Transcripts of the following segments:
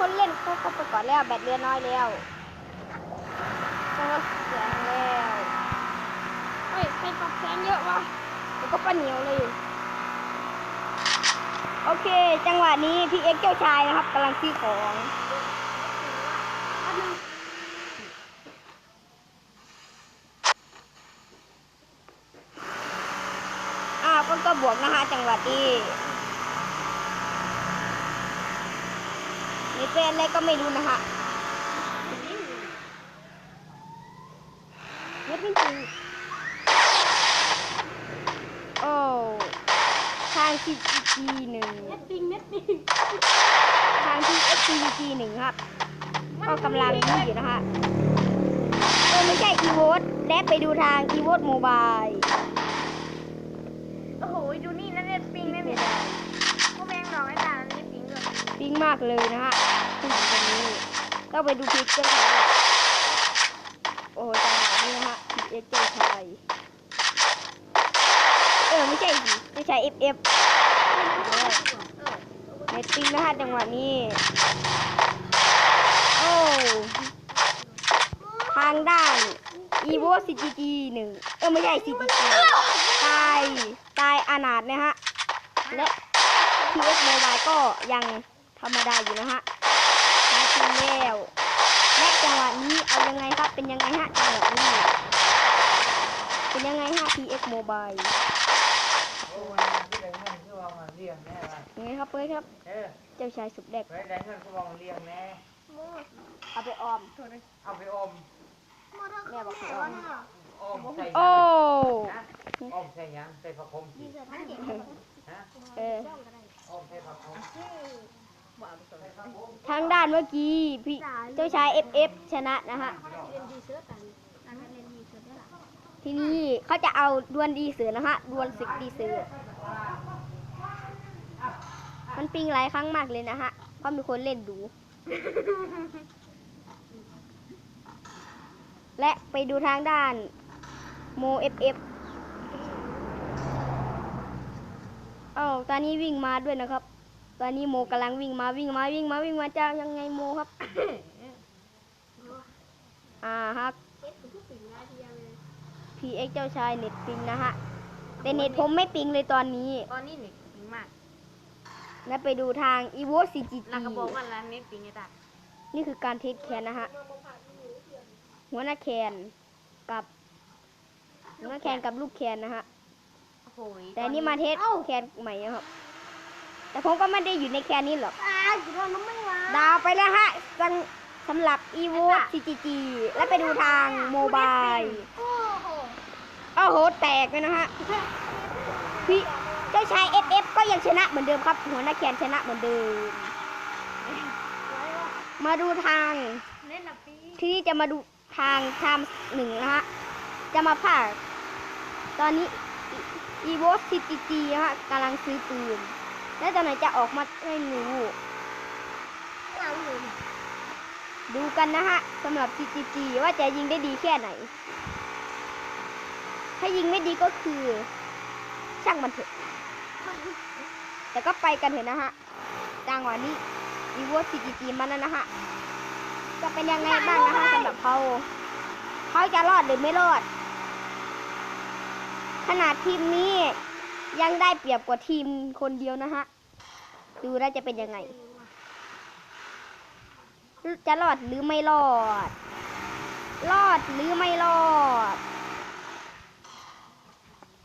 คนเล่นเขาก็ไปก่อนแล้วแบตเรือน้อยแล้วก็เสียงแล้วเฮ้ยใครปรับแสงเยอะวะแล้วก็ป้าเหนียวเลย โอเค จังหวะนี้พี่เอ็กเจ้าชายนะครับกำลังซื้อของอ้าวก็ก็บวกนะฮะจังหวะนี้ นี่เป็นอะไรก็ไม่รู้นะฮะเน็ตไม่จริงโอ้ทาง CGG หนึ่งเน็ตปิงเน็ตปิงทางที่ SCG หนึ่งครับ ก็กำลังนี่อยู่นะฮะเออไม่ใช่ e v o t และไปดูทาง e v o t Mobile โอ้โห ดูนี่นะเน็ตปิงนะเนี่ยพวกแมงหนองไอ้ตาเน็ต ปิ้งมากเลยนะฮะผู้หญิงคนนี้ต้องไปดูคลิปกันค่ะโอ้โหจังหวะนี้นะฮะพีเอเจ้าชายเออไม่ใช่สิไม่ใช่ FF เน็ตปิ้งนะฮะจังหวะนี้โอ้ทางด้าน evo cgg หนึ่งเออไม่ใช่ cgg ตายตายอนาถนะฮะและ ps mobile ก็ยัง ธรรมดาอยู่นะฮะมาทีแล้วและจังหวะนี้เอายังไงครับ เป็นยังไงฮะจังหวะนี้ เป็นยังไงฮะ ps mobile โอ้ยที่ไหนเงินคือว่ามันเลี้ยงแน่ว่ะยังไงครับเพื่อนครับเออเจ้าชายสุดแดกไว้ได้เงินคือว่ามันเลี้ยงแน่เอาไปออม เอาไปอมแม่บอกให้ออมอมใส่โอ้นะอมใส่หยังใส่ผักคมสิฮะเอออมใส่ผักคม ทางด้านเมื่อกี้พี่เจ้าชาย FF ชนะนะฮะ ทีนี้เขาจะเอาดวลดีเสือนะฮะ ดวลศึกดีเสือ มันปิงหลายครั้งมากเลยนะฮะ เพราะมีคนเล่นดู และไปดูทางด้านโม FF เอ้าตอนนี้วิ่งมาด้วยนะครับ ตอนนี้โมกำลังวิ่งมาวิ่งมาวิ่งมาวิ่งมาจะยังไงโมครับ อ่าฮะ PX เจ้าชายเน็ตปิงนะฮะ แต่เน็ตผมไม่ปิงเลยตอนนี้ ตอนนี้เน็ตปิงมากและไปดูทาง evo CGG นางกระบอกว่าร้านเน็ตปิงไอ้ตานี่คือการเทสแคนนะฮะ หัวหน้าแคนกับหัวหน้าแคนกับลูกแคนนะฮะโอ้โหแต่อันนี่มาเทสแคนใหม่นะครับ แต่ผมก็ไม่ได้อยู่ในแคนนี้หรอกอ่าจุดน้ำไม่มาดาวไปแล้วฮะสำสำหรับ evo CGG และไปดูทางโมบายโอ้โหโอ้โห แตกเลยนะฮะพี่เจ้าชาย FF ก็ยังชนะเหมือนเดิมครับ หัวหน้าแคนชนะเหมือนเดิม มาดูทางเน็ตละปีที่นี่จะมาดูทางไทม์หนึ่งนะฮะ จะมาภาคตอนนี้ evo CGG นะฮะกำลังซื้อปืน แล้วตอนไหนจะออกมาไม่รู้ดูกันนะฮะสำหรับ CGG ว่าจะยิงได้ดีแค่ไหน ถ้ายิงไม่ดีก็คือ ช่างมันเถอะ แต่ก็ไปกันเถอะนะฮะจังหวะนี้ evo CGG มันนะนะฮะ จะเป็นยังไงบ้างนะฮะสำหรับเขาเขาจะรอดหรือไม่รอด ขนาดทีมนี้ ยังได้เปรียบกว่าทีมคนเดียวนะฮะ ดูแล้วจะเป็นยังไง จะรอดหรือไม่รอด รอดหรือไม่รอด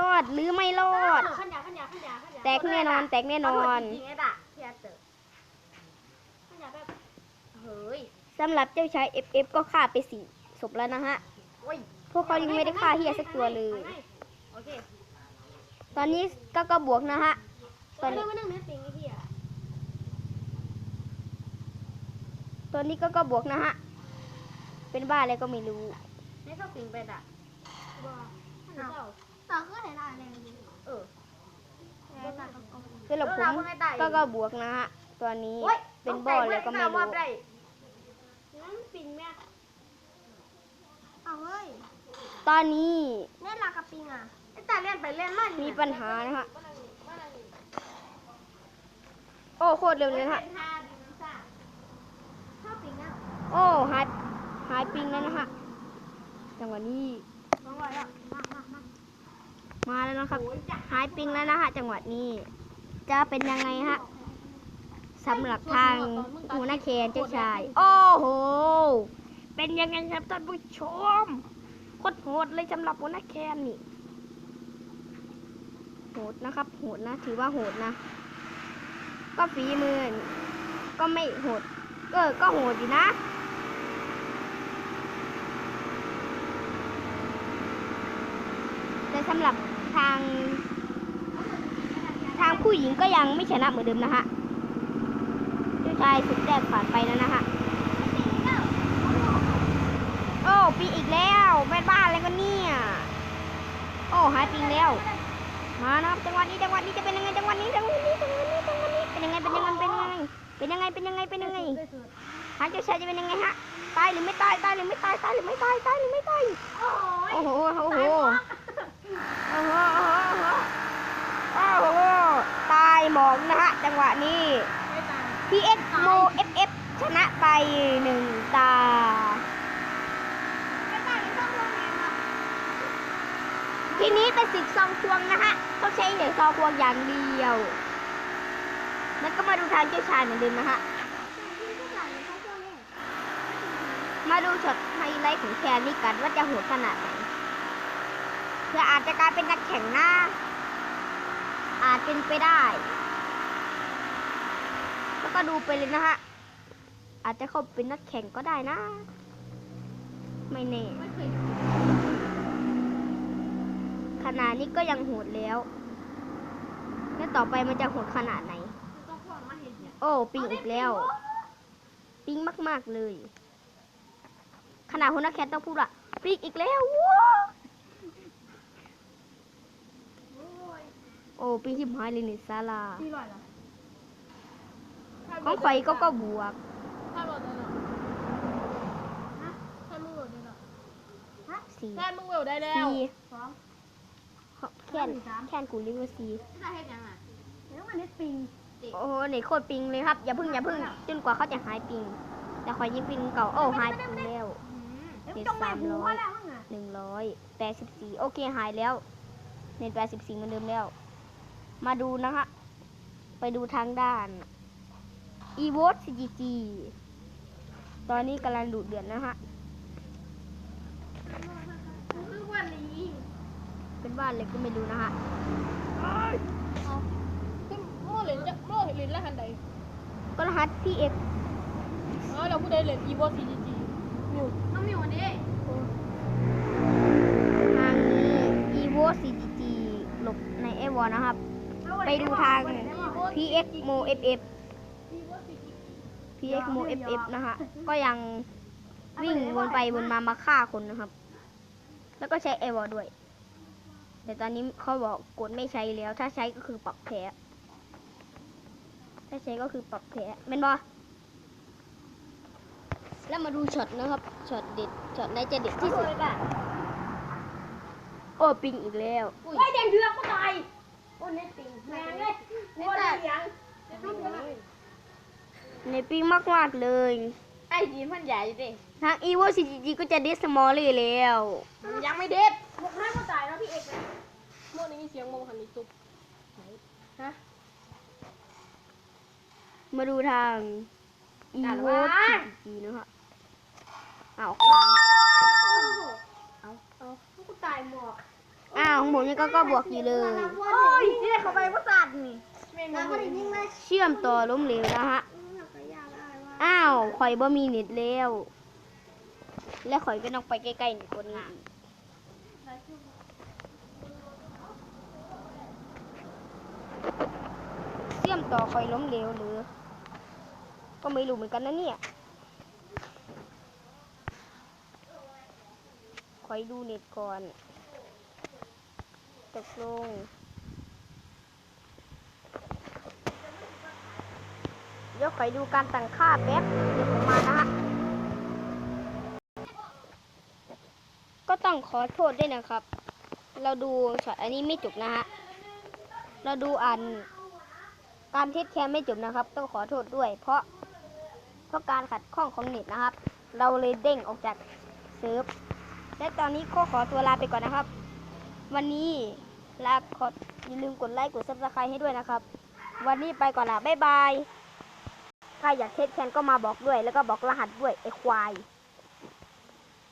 รอดหรือไม่รอดขันยาขันยาขันยาขันยาแตกแน่นอน แตกแน่นอนจริงไอ้ตาพี่อาเตอร์ขันยาแบบเฮ้ยสำหรับเจ้าชาย FF ก็ฆ่าไปสี่ศพแล้วนะฮะโอ้ยพวกเขายังไม่ได้ฆ่าเฮียสักตัวเลยโอเค ตอนนี้ก็ก็บวกนะฮะตอนไม่นี้ได้มานั่งเน็ตปิงไอ้เหี้ยตอนนี้ก็ก็บวกนะฮะ เป็นบ้าอะไรก็ไม่รู้เน็ตก็ปิงไปด่ะว้าเจ้าต่อขึ้นไหนล่ะแรงดีเออแรงต่อก็สำหรับผมก็ก็บวกนะฮะตอนนี้เป็นบอลเลยก็ไม่รู้นั่นปิงแม่เอาเว้ยตอนนี้เล่นลากระปิงอะไอ้ ตาเล่นไปเล่นมามีปัญหานะฮะ โอ้โคตรเร็วเลยนะฮะเป็นท่าดินซ่าชอบปิงอะโอ้หายหายปิงแล้วนะฮะ จังหวะนี้มาแล้วนะครับ หายปิงแล้วนะฮะ จังหวะนี้ จะเป็นยังไงฮะสำหรับทางหัวหน้าแคนเจ้าชาย โอ้โห เป็นยังไงครับท่านผู้ชมโคตรโหดเลยสำหรับหัวหน้าแคนนี่ โหดนะครับ โหดนะ ถือว่าโหดนะ ก็ฝีมือ ก็ไม่โหด ก็ก็โหดอยู่นะ แต่สำหรับทาง ทางผู้หญิงก็ยังไม่ชนะเหมือนเดิมนะฮะเจ้าชายสุดแรกผ่านไปแล้วนะฮะโอ้ปีอีกแล้วแม่บ้านอะไรกันเนี่ย โอ้หายปิงแล้ว มานะครับจังหวะนี้จังหวะนี้จะเป็นยังไงจังหวะนี้จังหวะนี้จังหวะนี้จังหวะนี้เป็นยังไงเป็นยังไงเป็นยังไงเป็นยังไงเป็นยังไงเป็นยังไงหางเจ้าชายจะเป็นยังไงฮะตายหรือไม่ตายตายหรือไม่ตายตายหรือไม่ตายตายหรือไม่ตายโอ้โหโอ้โหโอ้โหโอ้โหตายหมองนะฮะจังหวะนี้ไม่ตาย PX Mo FF ชนะไปหนึ่งตา ไม่ตายไม่ต้องลงเองอะ ทีนี้เป็นสิบซองควงนะฮะต้องใช้เหรียญซองควงอย่างเดียว แล้วก็มาดูทางเจ้าชายเหมือนเดิมนะฮะ มาดูช็อตไฮไลท์ของแคนนี่กันว่าจะโหดขนาดไหนเพื่ออาจจะกลายเป็นนักแข่งหน้า อาจเป็นไปได้ แล้วก็ดูไปเลยนะฮะ อาจจะเข้าเป็นนักแข่งก็ได้นะ ไม่แน่ ขนาดนี้ก็ยังโหดแล้ว แล้วต่อไปมันจะโหดขนาดไหนต้องควงมาเห็นเนี่ยโอ้ปิงอีกแล้ว ปิงมาก ๆ เลย ขนาดคนนักแคทต้องพูดว่าปิงอีกแล้วว้าโอ้ปิงที่หายเลยนี่ซาลาสี่ร้อยเหรอของข่อยก็ก็บวกถ้าโหลดได้เนาะฮะถ้ามึงโหลดได้เนาะฮะสี่ถ้ามึงโหลดได้แล้วสี่สอง แค่นแค่นกูเรียกว่าสี่ที่ได้เห็นยังอะเดี๋ยวมันเน็ตปิงโอ้โหไหนโคตรปิงเลยครับ อย่าเพึ่งอย่าเพึ่งจนกว่าเขาจะหายปิง แต่ข่อยยิงปิงเก่า โอ้หายปิงแล้วเดี๋ยวจงแม่หูว่าแล้วมั้งอะหนึ่งร้อยแปดสิบสี่โอเคหายแล้วเน็ตแปดสิบสี่เหมือนเดิมแล้ว มาดูนะคะไปดูทางด้าน e v o t CGG ตอนนี้กำลังดุเดือดนะฮะ คือวันนี้ เป็นบ้านเลยก็ไม่รู้นะฮะซึ่งโม่เหรียญจะโม่เหรียญละหันใดก็รหัส PX อ๋อเราผู้ใดเหรียญ evo cgg อยู่น้องมิววันนี้ทางนี้ e v o CGG หลบในเอวอนะครับ ไปดูทาง PX Mo FF evo cgg PX Mo FF นะฮะก็ยังวิ่งวนไปวนมามาฆ่าคนนะครับ แล้วก็ใช้เอวอด้วย แต่ตอนนี้เขาบอกกดไม่ใช้แล้ว ถ้าใช้ก็คือปรับแพ้ถ้าใช้ก็คือปรับแพ้เป็นบอแล้วมาดูช็อตนะครับช็อตเด็ดช็อตไหนจะเด็ดที่สุดโอ้ปิงอีกแล้วไอ้แดงเดือกก็ตายโอ้เน็ตปิงแม่งเลยเน็ตแต่ยังในปิงมากๆเลยไอ้ดีมันใหญ่ดิทาง e v o CGG ก็จะเดสมอลเลยแล้ว ยังไม่เด็ด โม่นี่มีเสียงโมหันนี่ตุ๊บฮะมาดูทาง e อ่าน v o ว่า CGG นะครับอ้าวค้างเอาเอากูตายหมดอ้าวของผมนี่ก็ก็บวกอยู่เลย โอ้ยที่ได้เข้าไปว่าสัตว์นี่แม่งน้ำก็ได้ยิ่งเลยเชื่อมต่อล้มเหลวนะฮะ อ้าวข่อยบ่มีเน็ตแล้ว และข่อยก็ต้องไปใกล้ๆเน็ตกว่านี้ อีกเชื่อค่อยล้มเหลวหรือ ก็ไม่รู้เหมือนกันนะเนี่ยข่อยดูเน็ตก่อนตกลงเดี๋ยวข่อยดูการตั้งค่าแป๊บเดี๋ยวผมมานะฮะก็ต้องขอโทษด้วยนะครับ เราดูช็อตอันนี้ไม่จบนะฮะ เราดูอัน การเทสแคมไม่จบนะครับ ต้องขอโทษด้วย เพราะเพราะการขัดข้องของเน็ตนะครับ เราเลยเด้งออกจากเซิร์ฟและตอนนี้ก็ขอตัวลาไปก่อนนะครับ วันนี้ลาขออย่าลืมกดไลค์กดซับสไครต์ให้ด้วยนะครับ วันนี้ไปก่อนละบ๊ายบาย ถ้าอยากเทสแคนก็มาบอกด้วย แล้วก็บอกรหัสด้วยไอควาย